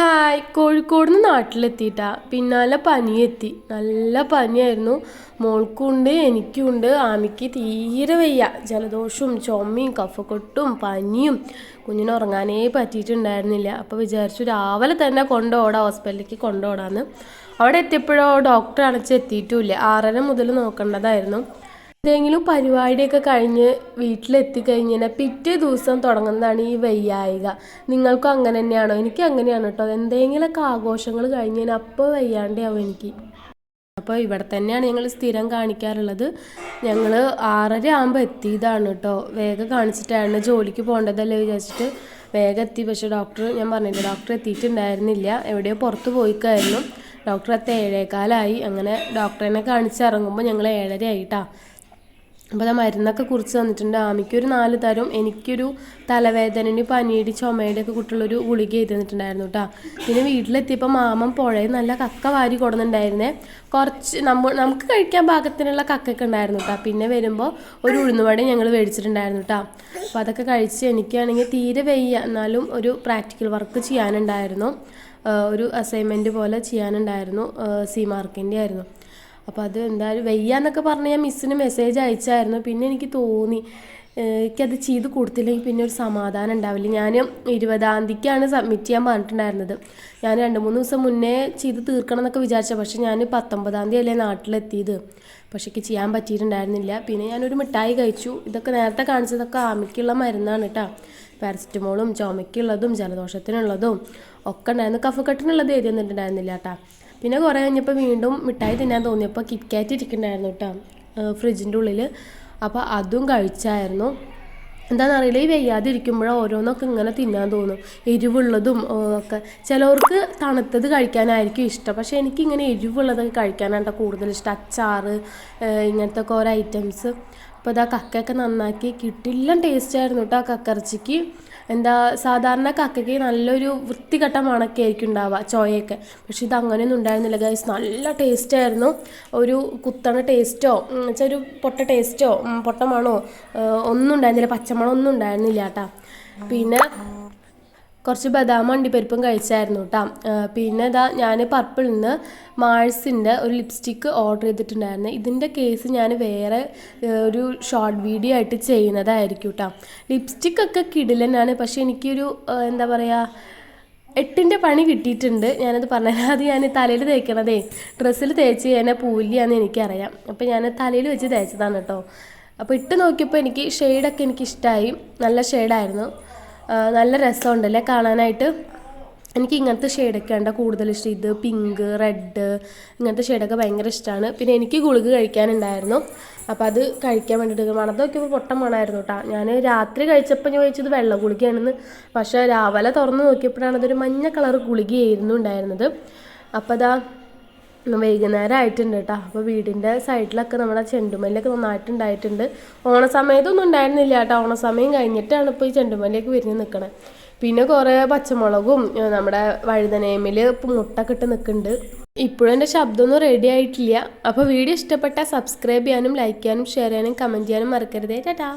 Hi. Kozhikode നിന്ന് നാട്ടിലെത്തിയിട്ടാ. പിന്നാലെ പനിയെത്തി. നല്ല പനിയായിരുന്നു. മോൾക്കുണ്ട് എനിക്കുണ്ട്. ആമിക്ക് തീരെ വയ്യ. ജലദോഷവും ചുമയും കഫക്കെട്ടും പനിയും. കുഞ്ഞിന് ഉറങ്ങാനേ പറ്റിയിട്ടുണ്ടായിരുന്നില്ല. അപ്പോൾ വിചാരിച്ചു രാവിലെ തന്നെ കൊണ്ടുപോടാം ഹോസ്പിറ്റലിലേക്ക് കൊണ്ടുപോടാന്ന് അവിടെ എത്തിയപ്പോഴോ ഡോക്ടർ അണച്ച് എത്തിയിട്ടുമില്ല ആറര മുതൽ നോക്കേണ്ടതായിരുന്നു. എന്തെങ്കിലും പരിപാടിയൊക്കെ കഴിഞ്ഞ് വീട്ടിലെത്തി കഴിഞ്ഞാൽ പിറ്റേ ദിവസം തുടങ്ങുന്നതാണ് ഈ വയ്യായിക. നിങ്ങൾക്കും അങ്ങനെ തന്നെയാണോ? എനിക്ക് അങ്ങനെയാണ് കേട്ടോ. എന്തെങ്കിലുമൊക്കെ ആഘോഷങ്ങൾ കഴിഞ്ഞ് അപ്പോൾ വയ്യാണ്ടാവും എനിക്ക്. അപ്പോൾ ഇവിടെ തന്നെയാണ് ഞങ്ങൾ സ്ഥിരം കാണിക്കാറുള്ളത്. ഞങ്ങൾ ആറര ആകുമ്പോൾ എത്തിയതാണ് കേട്ടോ. വേഗം കാണിച്ചിട്ടാണ് ജോലിക്ക് പോകേണ്ടതല്ലേ വിചാരിച്ചിട്ട് വേഗം എത്തി. പക്ഷേ ഡോക്ടർ ഞാൻ പറഞ്ഞില്ല ഡോക്ടർ എത്തിയിട്ടുണ്ടായിരുന്നില്ല. എവിടെയോ പുറത്ത് പോയിക്കായിരുന്നു. ഡോക്ടർ അത്ത ഏഴേക്കാലായി അങ്ങനെ ഡോക്ടറിനെ കാണിച്ചിറങ്ങുമ്പോൾ ഞങ്ങൾ ഏഴര ആയിട്ടാ അപ്പോൾ ആ മരുന്നൊക്കെ കുറിച്ച് തന്നിട്ടുണ്ട്. ആമിക്കൊരു നാല് തരം. എനിക്കൊരു തലവേദനയും പനിയുടെ ചുമയുടെ ഒക്കെ കുട്ടികളൊരു ഗുളിക എഴുതി തന്നിട്ടുണ്ടായിരുന്നു കേട്ടോ പിന്നെ വീട്ടിലെത്തിയപ്പോൾ മാമൻ പുഴയിൽ നല്ല കക്ക വാരി കൊടുന്നുണ്ടായിരുന്നേ. കുറച്ച് നമ്മ നമുക്ക് കഴിക്കാൻ പാകത്തിനുള്ള കക്കൊക്കെ ഉണ്ടായിരുന്നു കേട്ടോ പിന്നെ വരുമ്പോൾ ഒരു ഉഴുന്നുവട ഞങ്ങൾ മേടിച്ചിട്ടുണ്ടായിരുന്നു കേട്ടോ അപ്പോൾ അതൊക്കെ കഴിച്ച് എനിക്കാണെങ്കിൽ തീരെ വയ്യ. എന്നാലും ഒരു പ്രാക്ടിക്കൽ വർക്ക് ചെയ്യാനുണ്ടായിരുന്നു. ഒരു അസൈൻമെന്റ് പോലെ ചെയ്യാനുണ്ടായിരുന്നു. സി മാർക്കിന്റെ ആയിരുന്നു. അപ്പോൾ അത് എന്തായാലും വയ്യാന്നൊക്കെ പറഞ്ഞ് ഞാൻ മിസ്സിന് മെസ്സേജ് അയച്ചായിരുന്നു. പിന്നെ എനിക്ക് തോന്നി എനിക്കത് ചെയ്ത് കൊടുത്തില്ലെങ്കിൽ പിന്നെ ഒരു സമാധാനം ഉണ്ടാവില്ല. ഞാൻ ഇരുപതാം തീയതിക്കാണ് സബ്മിറ്റ് ചെയ്യാൻ പറഞ്ഞിട്ടുണ്ടായിരുന്നത്. ഞാൻ രണ്ട് മൂന്ന് ദിവസം മുന്നേ ചെയ്ത് തീർക്കണം എന്നൊക്കെ വിചാരിച്ച. പക്ഷേ ഞാൻ പത്തൊമ്പതാം തീയതി അല്ലേ നാട്ടിലെത്തിയത്. പക്ഷേ എനിക്ക് ചെയ്യാൻ പറ്റിയിട്ടുണ്ടായിരുന്നില്ല. പിന്നെ ഞാനൊരു മിഠായി കഴിച്ചു. ഇതൊക്കെ നേരത്തെ കാണിച്ചതൊക്കെ ആമിക്കുള്ള മരുന്നാണ് കേട്ടോ പാരസെറ്റമോളും ചുമയ്ക്കുള്ളതും ജലദോഷത്തിനുള്ളതും ഒക്കെ ഉണ്ടായിരുന്നു. കഫക്കെട്ടിനുള്ളത് എഴുതി തന്നിട്ടുണ്ടായിരുന്നില്ല കേട്ടോ പിന്നെ കുറേ കഴിഞ്ഞപ്പോൾ വീണ്ടും മിഠായി തിന്നാൻ തോന്നിയപ്പോൾ കിറ്റ്കാറ്റ് ഇരിക്കുന്നുണ്ടായിരുന്നു കേട്ടോ ഫ്രിഡ്ജിന്റെ ഉള്ളിൽ അപ്പോൾ അതും കഴിച്ചായിരുന്നു. എന്താണെന്നറിയില്ല ഈ വെയ്യാതിരിക്കുമ്പോഴോ ഓരോന്നൊക്കെ ഇങ്ങനെ തിന്നാൻ തോന്നും. എരിവുള്ളതും ഒക്കെ. ചിലവർക്ക് തണുത്തത് കഴിക്കാനായിരിക്കും ഇഷ്ടം. പക്ഷേ എനിക്കിങ്ങനെ എരിവുള്ളതൊക്കെ കഴിക്കാനാണ് കൂടുതൽ ഇഷ്ടം. അച്ചാറ് ഇങ്ങനത്തെ ഒക്കെ ഓരോ ഐറ്റംസ് അപ്പോൾ ഇതാ കക്കയൊക്കെ നന്നാക്കി കിട്ടില്ല ടേസ്റ്റ് ആയിരുന്നു കേട്ടോ ആ കക്കറച്ചിക്ക് എന്താ സാധാരണ കക്കയ്ക്ക് നല്ലൊരു വൃത്തികെട്ട മണക്കെ ആയിരിക്കും ഉണ്ടാവുക ചോയൊക്കെ പക്ഷെ ഇത് അങ്ങനെയൊന്നും ഉണ്ടായിരുന്നില്ല ഗൈസ് നല്ല ടേസ്റ്റ് ആയിരുന്നു. ഒരു കുത്തണ ടേസ്റ്റോ വെച്ചാൽ ഒരു പൊട്ട ടേസ്റ്റോ പൊട്ട മണോ ഒന്നും ഉണ്ടായിരുന്നില്ല പച്ചമണം ഒന്നും ഉണ്ടായിരുന്നില്ല കേട്ടോ പിന്നെ കുറച്ച് ബദാം അണ്ടിപ്പരിപ്പും കഴിച്ചായിരുന്നു കേട്ടോ പിന്നെ ഇതാ ഞാൻ പർപ്പിളിൽ നിന്ന് മാഴ്സിന്റെ ഒരു ലിപ്സ്റ്റിക്ക് ഓർഡർ ചെയ്തിട്ടുണ്ടായിരുന്നു. ഇതിന്റെ കേസ് ഞാൻ വേറെ ഒരു ഷോർട്ട് വീഡിയോ ആയിട്ട് ചെയ്യുന്നതായിരിക്കും കേട്ടോ ലിപ്സ്റ്റിക്കൊക്കെ കിടിലനാണ് പക്ഷേ എനിക്കൊരു എന്താ പറയുക എട്ടിന്റെ പണി കിട്ടിയിട്ടുണ്ട്. ഞാനത് പറഞ്ഞാൽ അത് ഞാൻ തലയിൽ തേക്കണതേ. ഡ്രസ്സിൽ തേച്ച് കഴിഞ്ഞാൽ പൂല്യാന്ന് എനിക്കറിയാം. അപ്പോൾ ഞാൻ തലയിൽ വെച്ച് തേച്ചതാണ് കേട്ടോ അപ്പോൾ ഇട്ട് നോക്കിയപ്പോൾ എനിക്ക് ഷെയ്ഡൊക്കെ എനിക്ക് ഇഷ്ടമായി നല്ല ഷെയ്ഡായിരുന്നു നല്ല രസമുണ്ടല്ലേ കാണാനായിട്ട്? എനിക്ക് ഇങ്ങനത്തെ ഷെയ്ഡൊക്കെ ഉണ്ട് കൂടുതൽ ഇഷ്ടം. ഇത് പിങ്ക് റെഡ് ഇങ്ങനത്തെ ഷെയ്ഡൊക്കെ ഭയങ്കര ഇഷ്ടമാണ് പിന്നെ എനിക്ക് ഗുളിക കഴിക്കാനുണ്ടായിരുന്നു. അപ്പോൾ അത് കഴിക്കാൻ വേണ്ടിയിട്ട് മണത്ത് നോക്കിയപ്പോൾ പൊട്ടം മണമായിരുന്നു കേട്ടോ ഞാൻ രാത്രി കഴിച്ചപ്പോൾ ഞാൻ ചോദിച്ചത് വെള്ള ഗുളികയാണെന്ന്. പക്ഷേ രാവിലെ തുറന്ന് നോക്കിയപ്പോഴാണ് അതൊരു മഞ്ഞ കളർ ഗുളികയായിരുന്നു ഉണ്ടായിരുന്നത്. അപ്പോൾ അതാ വൈകുന്നേരം ആയിട്ടുണ്ട് കേട്ടോ. അപ്പോൾ വീടിന്റെ സൈഡിലൊക്കെ നമ്മുടെ ചെണ്ടുമല്ലൊക്കെ നന്നായിട്ടുണ്ടായിട്ടുണ്ട്. ഓണസമയത്തൊന്നും ഉണ്ടായിരുന്നില്ല കേട്ടോ. ഓണസമയം കഴിഞ്ഞിട്ടാണ് ഇപ്പോൾ ഈ ചെണ്ടുമല്ലിയൊക്കെ വിരിഞ്ഞ് നിൽക്കണേ. പിന്നെ കുറേ പച്ചമുളകും നമ്മുടെ വഴുതനേമിൽ മുട്ടൊക്കെ ഇട്ട് നിൽക്കുന്നുണ്ട്. ഇപ്പോഴും എന്റെ ശബ്ദമൊന്നും റെഡി ആയിട്ടില്ല. അപ്പോൾ വീഡിയോ ഇഷ്ടപ്പെട്ടാൽ സബ്സ്ക്രൈബ് ചെയ്യാനും ലൈക്ക് ചെയ്യാനും ഷെയർ ചെയ്യാനും കമന്റ് ചെയ്യാനും മറക്കരുതേ. ടാറ്റാ.